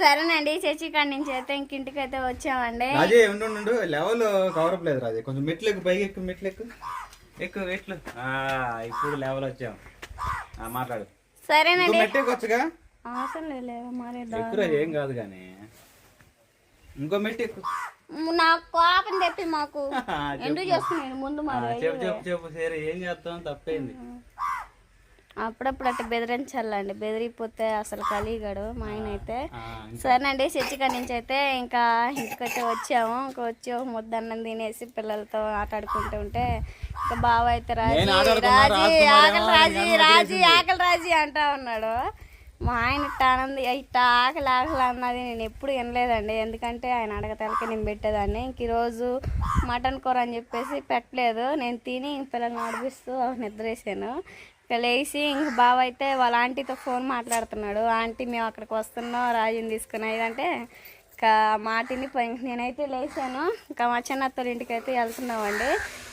సరేనండి చర్చి కాడి నుంచి అయితే ఇంక ఇంటికి అయితే వచ్చామండి. రాజే ఉండు లెవెల్ కవర్ లేదు రాజే. కొంచెం మెట్లు ఎక్కు పైకి ఎక్కు మెట్లు ఎక్కు. ఎక్కు మెట్లు ఇప్పుడు లెవెల్ వచ్చాం. ఆ, మాట్లాడు. సరేనండి. మెట్టు ఎక్కొచ్చుగా అవసరం లేదు మరి ఎక్కువ ఏం కాదు కానీ. ఇంకో మెట్టు ఎక్కు. నాకు కోపం తెప్పి మాకు. ఎందుకు చేస్తున్నాను ముందు చెప్పు చెప్పు చెప్పు. సరే ఏం చేస్తాం? తప్పేంది. అప్పుడప్పుడు అట్లా బెదిరించాలండి. బెదిరిపోతే అసలు కలిగాడు మా ఆయన అయితే సరేనండి చర్చి కాడి నుంచి అయితే ఇంకా ఇంటికైతే వచ్చాము. ఇంకా వచ్చి ఒక ముద్ద అన్నం తినేసి పిల్లలతో ఆట ఆడుకుంటూ ఉంటే ఇంకా బావ అయితే రాజీ రాజీ ఆకలి రాజీ రాజీ ఆకలి రాజీ అంటా ఉన్నాడు. మా ఆయన ఇట్ట ఆనంది ఇట్ట ఆకలి ఆకలి అన్నది నేను ఎప్పుడు వినలేదండి. ఎందుకంటే ఆయన అడగతలకి నేను పెట్టేదాన్ని. ఇంక ఈరోజు మటన్ కూర అని చెప్పేసి పెట్టలేదు. నేను తిని పిల్లల్ని నడిపిస్తూ నిద్రేసాను ఇక లేచి ఇంక బావ అయితే వాళ్ళ ఆంటీతో ఫోన్ మాట్లాడుతున్నాడు. ఆంటీ మేము అక్కడికి వస్తున్నాం రాజుని తీసుకుని అంటే ఇంకా మాటిని పోయి- నేనైతే లేచాను. ఇంకా మా చిన్నత్తల ఇంటికి అయితే వెళ్తున్నామండి.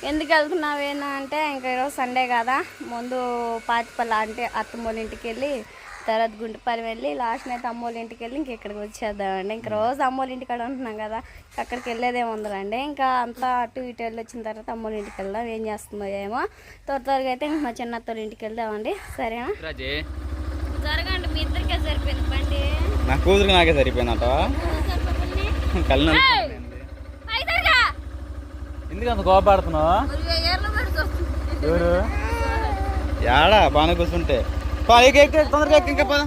ఎందుకు వెళ్తున్నావు ఏంటంటే అంటే ఇంకా ఈరోజు సండే కదా. ముందు పాతిపల్లి అంటే అత్తమ్మోళ్ళ ఇంటికి వెళ్ళి తర్వాత గుంటపల్లి వెళ్ళి లాస్ట్ అయితే అమ్మోళ్ళ ఇంటికి వెళ్ళి ఇంక ఇక్కడికి వచ్చేద్దామండి. ఇంక రోజు అమ్మోళ్ళ ఇంటికాడ ఉంటున్నాం కదా అక్కడికి వెళ్ళేదే ఉందండి ఇంకా అంతా అటు ఇటు వెళ్ళి వచ్చిన తర్వాత అమ్మోళ్ళ ఇంటికి వెళ్దాం ఏం చేస్తుందో ఏమో. త్వర త్వరగా అయితే ఇంక మా చిన్నత్తోళ్ళ ఇంటికి వెళ్దామండి. సరేనా? జరగండి మీ ఇద్దరికే సరిపోయింది నా కూతురికి నాకే సరిపోయిందట. కళ్ళు ఎందుకు అంత కోపడుతున్నావు? ఎవరు? యాడా? బాగానే కూర్చుంటే. తొందరగా ఇంకా పద.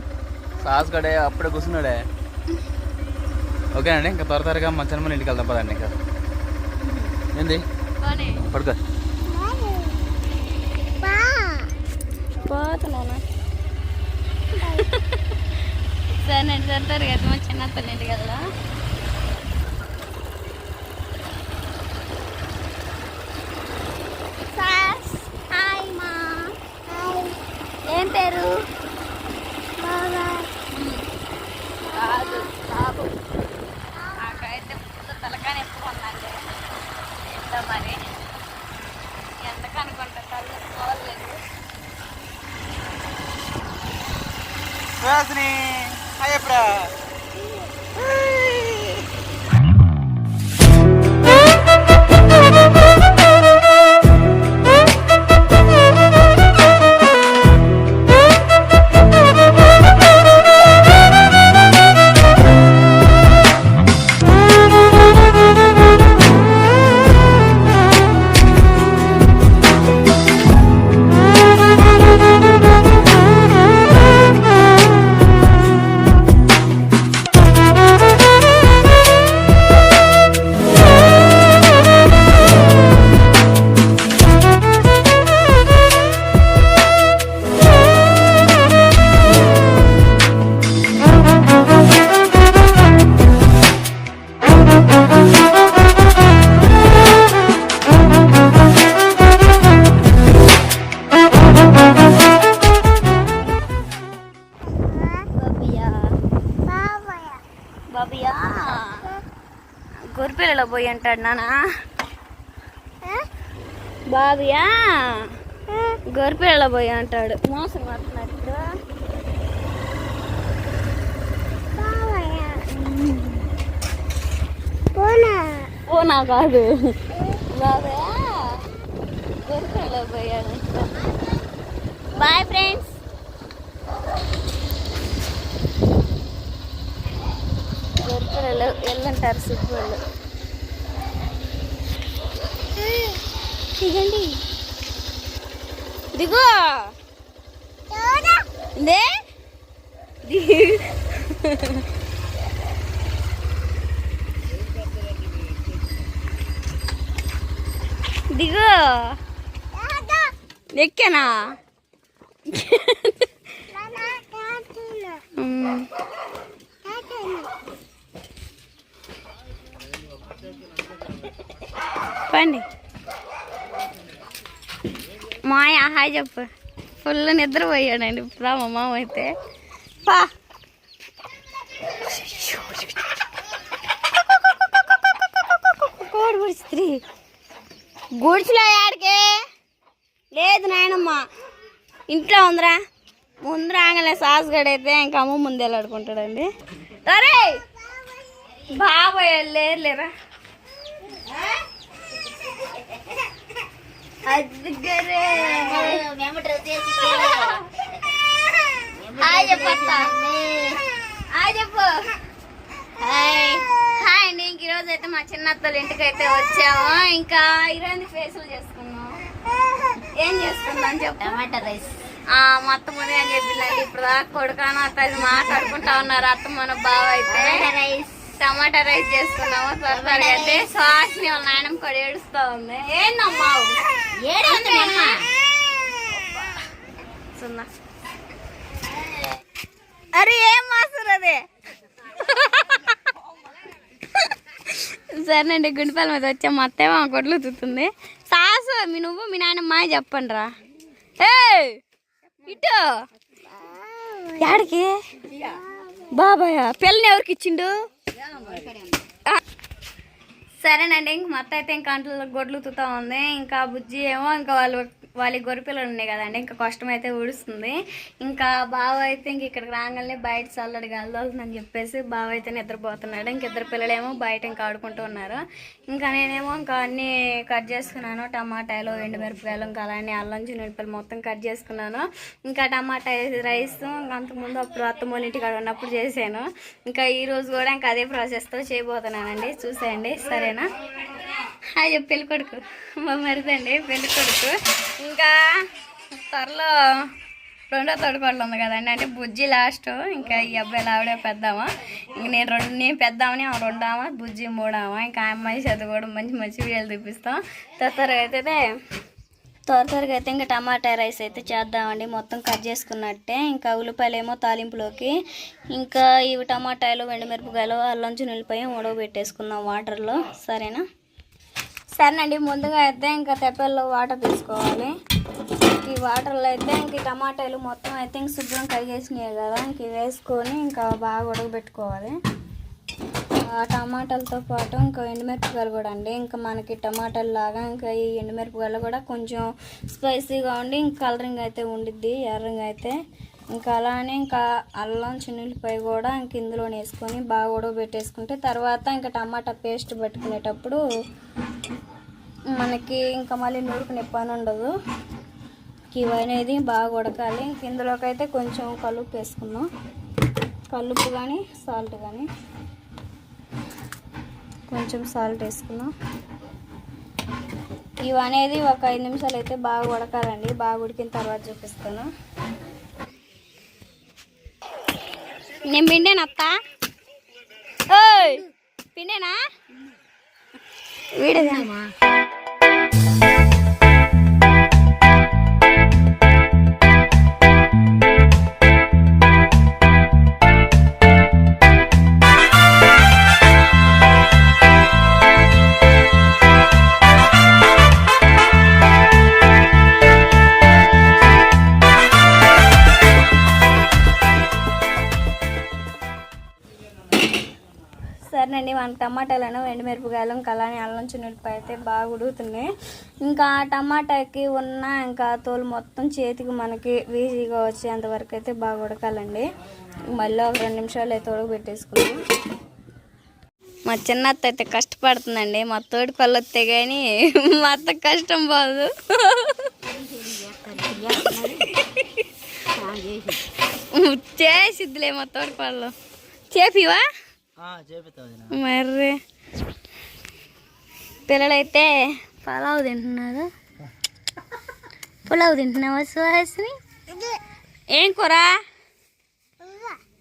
సాస్ గడే అప్పుడే కూర్చున్నాడే. ఓకేనండి ఇంకా త్వర త్వరగా మా చిన్నమ్మ ఇంటికి వెళ్దాం పదండి ఇంకా. ఏంది? పడుకో. పోతున్నానా సరేనండి సరే కదా మా చిన్నత్తోళ్ళ ఇంటికి వెళ్దాం హాయ్ మా ఏం పేరు అంటాడు నానా. బాబియా? గొర్రెపిల్లలో పోయి అంటాడు. మోసం పడుతున్నాడు ఇప్పుడు. పోనా? కాదు. బాబయా? గొర్రెపిల్లలో పోయాడు బాయ్ ఫ్రెండ్స్. గొర్రెలు వెళ్ళంటారు సిగ్గులు దిగండి దిగు దే దిగు ఎక్కేనా? పండి మాయ హాయ్ చెప్పు. ఫుల్ నిద్రపోయాడండి ఇప్పుడు మా మామ అయితే. పా. కోడి గుడిస్త్రీ గుడిచిలో ఆడికే లేదు నాయనమ్మ. ఇంట్లో ఉందిరా. ముందు రాగానే సాస్ గడైతే ఇంకా అమ్మ ముందు వెళ్ళాడుకుంటాడండి. అరే బాబాయ్ లేరు లేరా హాయ్ చెప్పు అత్త. హాయ్ చెప్పు. హాయ్. హాయ్ అండి ఇంక ఈరోజు అయితే మా చిన్న అత్తల ఇంటికి అయితే వచ్చాము. ఇంకా ఈరోజు ఫేసులు చేసుకున్నాం ఏం చేసుకుందాం చెప్పు. Tomato rice. ఆ మా అత్త ముందే అని చెప్పిందండి ఇప్పుడు దాకా కొడుకాను అత్తది మాట్లాడుకుంటా ఉన్నారు అత్త మన బావ అయితే. రైస్. టమాటా రైస్ చేసుకున్నాము. త్వరగా అయితే వాళ్ళ నాయనమ్మ కూడా ఏడుస్తా ఉంది. ఏందమ్మా? సున్నా. అరే ఏం అదే? సరేనండి గుండెపల్లి మీద వచ్చా. మా అత్తేమో ఆ గొడ్లు తుతుంది సాసు మీ నువ్వు మీ నాయన మా చెప్పండి రా ఏ ఇటు. యాడికి? బాబాయ్ పిల్లని ఎవరికి ఇచ్చిండు? సరేనండి ఇంక మత్త అయితే ఇంకా అంట్లో గొడ్లుతుతా ఉంది. ఇంకా బుజ్జి ఏమో ఇంకా వాళ్ళు వాళ్ళ గొర్రె పిల్లలు ఉన్నాయి కదండి ఇంకా కష్టం అయితే ఊడుస్తుంది. ఇంకా బావ అయితే ఇంక ఇక్కడికి రాగానే బయట చల్లడి గాలిదోలుతుందని చెప్పేసి బావ అయితే నిద్రపోతున్నాడు. ఇంక ఇద్దరు పిల్లలేమో బయట ఇంకా ఆడుకుంటూ ఉన్నారు. ఇంకా నేనేమో ఇంకా అన్నీ కట్ చేసుకున్నాను. టమాటాలు ఎండుమిరపకాయలు ఇంకా అలానే అల్లం చిన్నపిల్లలు మొత్తం కట్ చేసుకున్నాను. ఇంకా టమాటా రైస్ ఇంకా అంతకుముందు అప్పుడు అత్తమ్మోళ్ళ ఇంటికాడ ఉన్నప్పుడు చేశాను. ఇంకా ఈరోజు కూడా ఇంకా అదే ప్రాసెస్తో చేయబోతున్నానండి. చూసేయండి. సరేనా? హాయ్ పెళ్ళి కొడుకు. మా మరిదండి పెళ్ళి కొడుకు. ఇంకా త్వరలో రెండో తోడుకోడలు ఉంది కదండి. అంటే బుజ్జి లాస్ట్. ఇంకా ఈ అబ్బాయిలు ఆవిడే పెద్దామా ఇంక నేను రెండు నేను పెద్దామని ఆమె రెండామా బుజ్జి మూడామా. ఇంకా ఆ అమ్మాయి చదువుకోవడం కూడా మంచి మంచి వీడియోలు చూపిస్తాం. త్వరగా అయితే త్వర త్వరగా అయితే ఇంకా టమాటా రైస్ అయితే చేద్దామండి. మొత్తం కట్ చేసుకున్నట్టే. ఇంకా ఉల్లిపాయలు ఏమో తాలింపులోకి. ఇంకా ఇవి టమాటాలు ఎండుమిరపకాయలు అల్లం ఉల్లిపాయ ఉడవ పెట్టేసుకుందాం వాటర్లో. సరేనా? సరేనండి ముందుగా అయితే ఇంకా తెప్పల్లో వాటర్ తీసుకోవాలి. ఈ వాటర్లో అయితే ఇంక టమాటాలు మొత్తం అయితే ఇంక శుభ్రం కడిగేసినాయి కదా ఇంక ఇవి వేసుకొని ఇంకా బాగా ఉడకబెట్టుకోవాలి. ఆ టమాటాలతో పాటు ఇంకా ఎండుమిరపకాయలు కూడా అండి ఇంకా మనకి టమాటాలు లాగా ఇంకా ఈ ఎండుమిరపకాయలు కూడా కొంచెం స్పైసీగా ఉండి ఇంకా కలరింగ్ అయితే ఉండిద్ది ఎర్రంగా అయితే. ఇంకా అలానే ఇంకా అల్లం చిన్నులపై కూడా ఇంక ఇందులో వేసుకొని బాగా ఉడకబెట్టేసుకుంటే తర్వాత ఇంకా టమాటా పేస్ట్ పెట్టుకునేటప్పుడు మనకి ఇంకా మళ్ళీ నూరుకునే పని ఉండదు. ఇవి అనేది బాగా ఉడకాలి. ఇంక ఇందులోకి అయితే కొంచెం కలుపు వేసుకుందాం. కలుపు కానీ సాల్ట్ కానీ కొంచెం సాల్ట్ వేసుకుందాం. ఇవి అనేది ఒక ఐదు నిమిషాలు అయితే బాగా ఉడకాలండి. బాగా ఉడికిన తర్వాత చూపిస్తాను. నేను పిండేనా అత్త. ఓయ్ పిండేనా? వీడేనా సరేనండి మన టమాటాలను ఎండుమిరపకాయలు ఇంకా అలానే అల్లం చిన్నపాయ అయితే బాగా ఉడుకుతున్నాయి. ఇంకా ఆ టమాటాకి ఉన్న ఇంకా తోలు మొత్తం చేతికి మనకి ఈజీగా వచ్చేంత వరకు అయితే బాగా ఉడకాలండి. మళ్ళీ ఒక రెండు నిమిషాలు అయితే ఉడకబెట్టేసుకున్నాం మా చిన్న అత్త అయితే కష్టపడుతుందండి. మా తోటి పళ్ళు వస్తే కానీ మా అత్త కష్టం పోదు. చేసిద్దిలే మా తోటి పళ్ళు. చేపివా? మర్రి. పిల్లలైతే పలావ్ తింటున్నారు. పులావ్ తింటున్నావా సుహాసిని? ఏం కూర?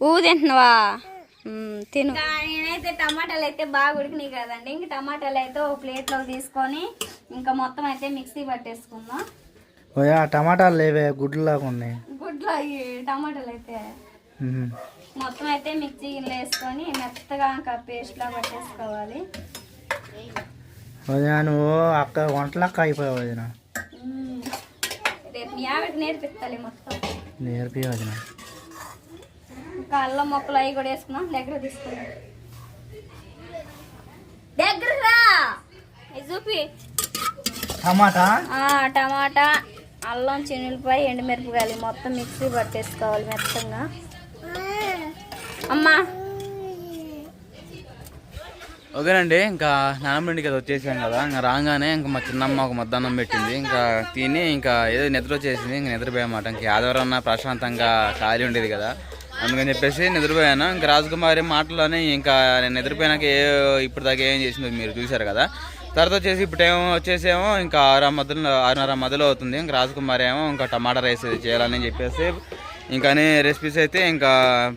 ఊ తింటున్నావా? తిను. నేనైతే టమాటాలు అయితే బాగా ఉడికినాయి కదండి. ఇంక టమాటాలు అయితే ఒక ప్లేట్లో తీసుకొని ఇంకా మొత్తం అయితే మిక్సీ పట్టేసుకుందాం. ఓయా టమాటాలు లేవే గుడ్లు లాగా ఉన్నాయి. గుడ్లో టమాటాలు అయితే. మొత్తం అయితే మిక్సీ గిన్నెలో వేసుకొని మెత్తగా ఇంకా పేస్ట్లా పట్టేసుకోవాలి. వదినా నువ్వు అక్క వంటలక్క అయిపోయావు వదిన. రేపు మీ నేర్పిస్తాలి మొత్తం. నేర్పి వదిన. ఇంకా అల్లం మొక్కలు అవి కూడా వేసుకున్నాం దగ్గర తీసుకున్నాం దగ్గర చూపి. టమాటా? టమాటా అల్లం చెన్నులపాయ ఎండుమిరపకాయలు మొత్తం మిక్సీ పట్టేసుకోవాలి మెత్తంగా. అమ్మా. ఓకేనండి ఇంకా నానబెండికి అది వచ్చేసాం కదా ఇంకా రాగానే ఇంకా మా చిన్నమ్మ ఒక మధ్యాహ్నం పెట్టింది ఇంకా తిని ఇంకా ఏదో నిద్ర వచ్చేసింది ఇంకా నిద్రపోయామాట ఇంకా ఆదివారం అన్న ప్రశాంతంగా ఖాళీ ఉండేది కదా అందుకని చెప్పేసి నిద్రపోయాను. ఇంకా రాజకుమారి మాటలోనే ఇంకా నేను నిద్రపోయినాక ఏ ఇప్పుడు దాకా ఏం చేసిందో మీరు చూశారు కదా. తర్వాత వచ్చేసి ఇప్పుడు ఏమో వచ్చేసేమో ఇంకా ఆరు మధ్యలో ఆరున్నర మధ్యలో అవుతుంది. ఇంకా రాజకుమారి ఏమో ఇంకా టమాటా రైస్ చేయాలని చెప్పేసి ఇంకా రెసిపీస్ అయితే ఇంకా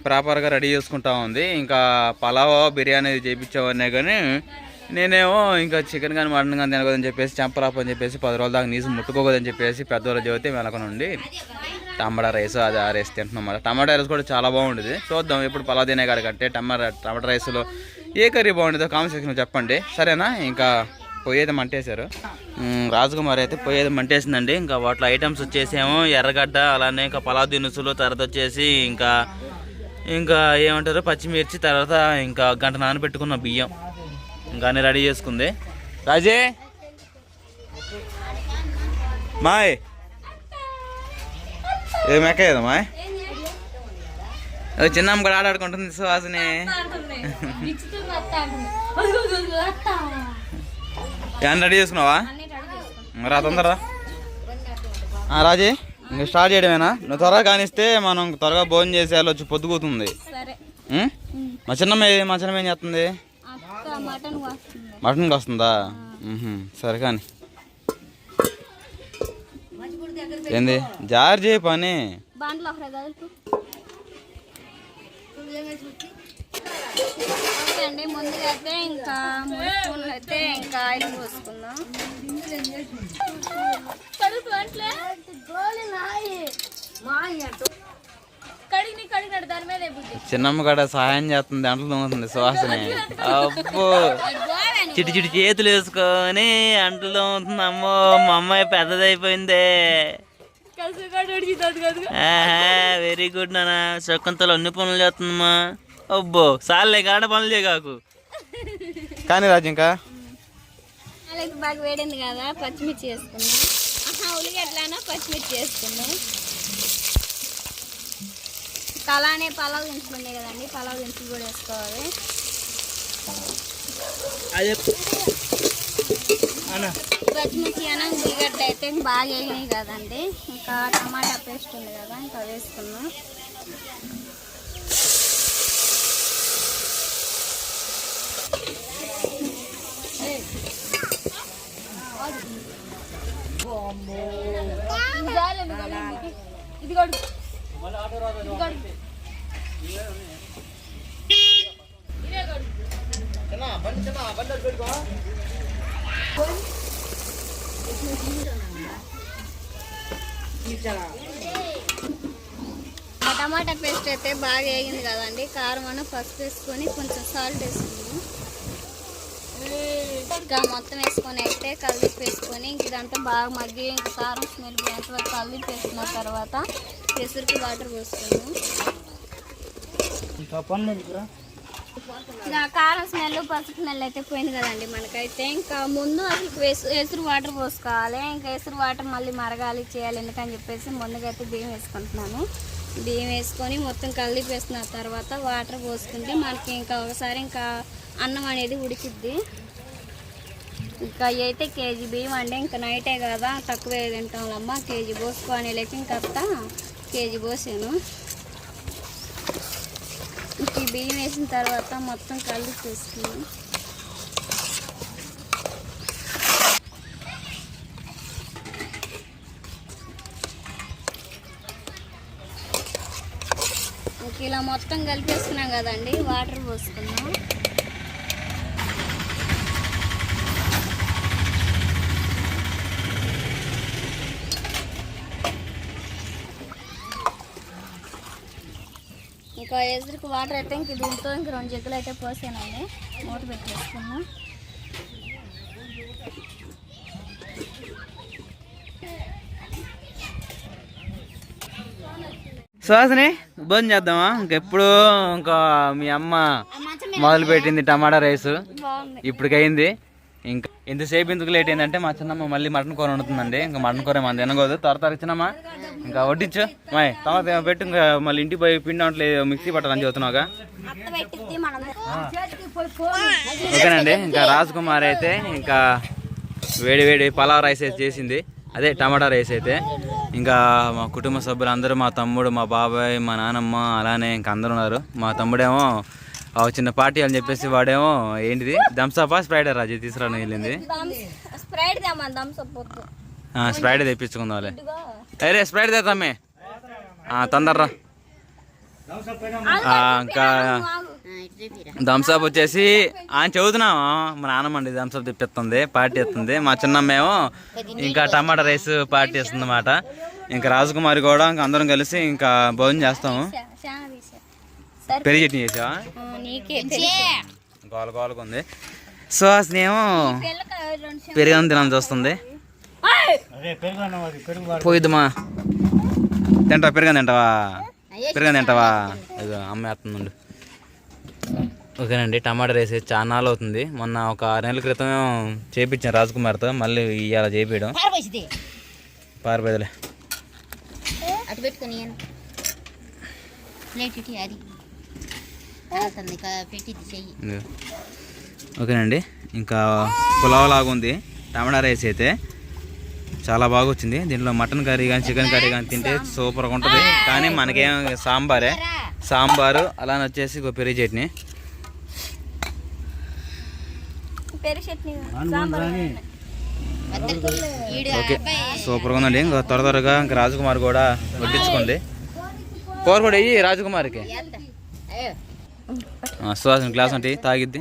ప్రాపర్గా రెడీ చేసుకుంటా ఉంది. ఇంకా పలావ్ బిర్యానీ చేయించామనే కానీ నేనేమో ఇంకా చికెన్ కానీ మటన్ కానీ తినకూడదని చెప్పేసి చెంపరాపు అని చెప్పేసి పది రోజుల దాకా నీసు ముట్టుకోకూడదని చెప్పేసి పెద్దవాళ్ళు చెబితే వెనకనుండి టమాటా రైస్ అది ఆ రైస్ తింటున్నాం టమాటా రైస్ కూడా చాలా బాగుండేది. చూద్దాం ఇప్పుడు పలావ్ తినే కాడికంటే టమాటా టమాటా రైస్లో ఏ కర్రీ బాగుండేదో కామెంట్ సెక్షన్లో చెప్పండి. సరేనా? ఇంకా పొయ్యేది మంటేశారు. రాజకుమారి అయితే పొయ్యేది మంటేసిందండి. ఇంకా వాటిలో ఐటమ్స్ వచ్చేసేమో ఎర్రగడ్డ అలానే ఇంకా పలావ్ దినుసులు తర్వాత వచ్చేసి ఇంకా ఇంకా ఏమంటారు పచ్చిమిర్చి తర్వాత ఇంకా గంట నానబెట్టుకున్న బియ్యం. ఇంకా అన్ని రెడీ చేసుకుంది. రాజే! మాయ్! ఏ మెక్క మాయ్? ఓ చిన్నమ్మ కూడా ఆడాడుకుంటుంది సువాసని. ఏమన్నా రెడీ చేసుకున్నావా? రా తొందర రాజీ ఇంక స్టార్ట్ చేయడమేనా? నువ్వు త్వరగా కానిస్తే మనం త్వరగా భోజనం చేసేయాలి వచ్చి పొద్దుగుతుంది? మా చిన్నమ్మ ఏ- మా చిన్నమ్మ ఏం చేస్తుంది? మటన్కి వస్తుందా. సరే కానీ. ఏంది? జార్ చేయి పని ఓకే అండి ముందుగా అయితే ఇంకా మూడు స్పూన్లు అయితే ఇంకా ఆయిల్ పోసుకుందాం. కడిగి కడిగినాడు దాని మీద బుద్ధి. చిన్నమ్మ కూడా సహాయం చేస్తుంది అంటలు తోముతుంది సువాసని. అబ్బో. చిటి చిటి చేతులు వేసుకొని అంటలు తోముతుంది అమ్మో మా అమ్మాయి పెద్దదైపోయిందే. వెరీ గుడ్ నాన్న. శకుంతలు అన్ని పనులు చేస్తుందమ్మా. అబ్బో సార్లే కాడ పనులు చేయగాకు కానీ రాజు ఇంకా? అలాగే బాగా వేడింది కదా పచ్చిమిర్చి వేసుకుందాం ఆహా ఉల్లిగడ్డలైనా పచ్చిమిర్చి వేసుకుందాం ఇంకా అలానే పలావ్ ఉన్నాయి కదండి పలావ్ దినుసులు కూడా వేసుకోవాలి. పచ్చిమిర్చి అన్న ఉల్లిగడ్డ అయితే బాగా వేగినాయి కదండి. ఇంకా టమాటా పేస్ట్ ఉంది కదా ఇంకా వేసుకున్నాం. ఇది కూడా ఆ టమాటా పేస్ట్ అయితే బాగా వేగింది కదండి. కారం అన్న ఫస్ట్ వేసుకొని కొంచెం సాల్ట్ వేసుకుంది. ఇంకా మొత్తం వేసుకొని అయితే కలిపి వేసుకొని ఇంక ఇదంతా బాగా మగ్గి ఇంకా కారం స్మెల్ పోయేంత వరకు కలిపి వేసుకున్న తర్వాత పెసరికి వాటర్ పోసుకున్నాము ఇంకా కారం స్మెల్ పసుపు స్మెల్ అయితే పోయింది కదండి మనకైతే. ఇంకా ముందు అసలు వేసు ఎసురు వాటర్ పోసుకోవాలి. ఇంకా ఎసురు వాటర్ మళ్ళీ మరగాలి చేయాలి ఎందుకని చెప్పేసి ముందుగా అయితే బియ్యం వేసుకుంటున్నాను. బియ్యం వేసుకొని మొత్తం కలిపి వేసుకున్న తర్వాత వాటర్ పోసుకుంటే మనకి ఇంకా ఒకసారి ఇంకా అన్నం అనేది ఉడికిద్ది. ఇంకా అయితే కేజీ బియ్యం అండి. ఇంకా నైటే కదా తక్కువే తింటాంలమ్మ. కేజీ పోసుకొని లేక ఇంకా కేజీ పోసాను. ఇంక ఈ బియ్యం వేసిన తర్వాత మొత్తం కలిపి వేసుకున్నాం ఇలా మొత్తం కలిపేసుకున్నాం కదండి వాటర్ పోసుకున్నాం. ఇంకా ఎదురుకు వాటర్ అయితే ఇంక దీంతో ఇంక రెండు జగ్గులు అయితే పోసానండి. మూత పెట్టేసుకున్నాం. సుహాసిని భోజనం చేద్దామా? ఇంకెప్పుడు ఇంకా మీ అమ్మ మొదలు పెట్టింది టమాటా రైస్. ఇప్పటికైంది. ఇంకా ఇంతసేపు ఎందుకు లేట్ అయిందంటే మా చిన్నమ్మ మళ్ళీ మటన్ కూర వండుతుందండి. ఇంకా మటన్ కూర మన తినకూడదు. త్వర త్వర చిన్నమ్మ ఇంకా వడ్డించు మాయ్ తర్వాత పెట్టు ఇంకా మళ్ళీ ఇంటికి పోయి పిండి వంటలేదు మిక్సీ పట్టాలని చెబుతున్నావుగా. ఓకేనండి ఇంకా రాజ్ కుమార్ అయితే ఇంకా వేడి వేడి పలావ్ రైస్ అయితే చేసింది. అదే టమాటా రైస్ అయితే. ఇంకా మా కుటుంబ సభ్యులు అందరూ మా తమ్ముడు మా బాబాయ్ మా నానమ్మ అలానే ఇంకా అందరు ఉన్నారు. మా తమ్ముడేమో చిన్న పార్టీ అని చెప్పేసి వాడేమో ఏంటిది? థమ్సపా స్ప్రైడర్ రాజు తీసుకురావడం వెళ్ళింది. ఆ, స్ప్రైడ్ తెప్పించుకుందాం అరే స్ప్రైడ్ తెద్దామే తొందర్రా ఆ, ఇంకా థమ్స్అప్ వచ్చేసి ఆయన చదువుతున్నాము మా నాన్నమ్మ అండి థమ్స్అప్ తెప్పిస్తుంది పార్టీ ఇస్తుంది మా చిన్నమ్మేమో ఇంకా టమాటా రైస్ పార్టీ ఇస్తుంది అన్నమాట ఇంకా రాజకుమారి కూడా ఇంకా అందరం కలిసి ఇంకా భోజనం చేస్తాము. పెరిగి చట్నీ చేసావా? గోల గోలకు ఉంది. సో అసలేమో పిల్లకి రెండు పెరుగు తినాల్సి వస్తుంది. పోయిద్దుమా. తింటావా? పెరుగు తింటావా? పెరుగు తింటావా? ఇదిగో అమ్మ వేస్తుందండు. ఓకేనండి టమాటా రైస్ అయితే చాలా నాలు అవుతుంది. మొన్న ఒక ఆరు నెలల క్రితం చేయించాను రాజకుమార్తో మళ్ళీ ఇవాళ చేపించడం పారబోసిది పారిపోయలే అటు పెట్టుకొని ప్లేట్ ఇటు అది కాలుతుంది పెట్టింది చెయ్యి ఇదిగో. ఓకేనండి. ఇంకా పులావ్ లాగా ఉంది టమాటా రైస్ అయితే చాలా బాగా వచ్చింది దీంట్లో మటన్ కర్రీ కానీ చికెన్ కర్రీ కానీ తింటే సూపర్గా ఉంటుంది. కానీ మనకేం సాంబారే? సాంబారు అలానే వచ్చేసి ఒక పెరుగు చట్నీ. ఓకే. సూపర్గా ఉందండి. ఇంకా త్వర త్వరగా ఇంకా రాజకుమార్ కూడా వడ్డించుకోండి. కూర కూడా వెయ్యి రాజకుమార్కి సుహాసిన గ్లాస్ అంటే తాగిద్ది.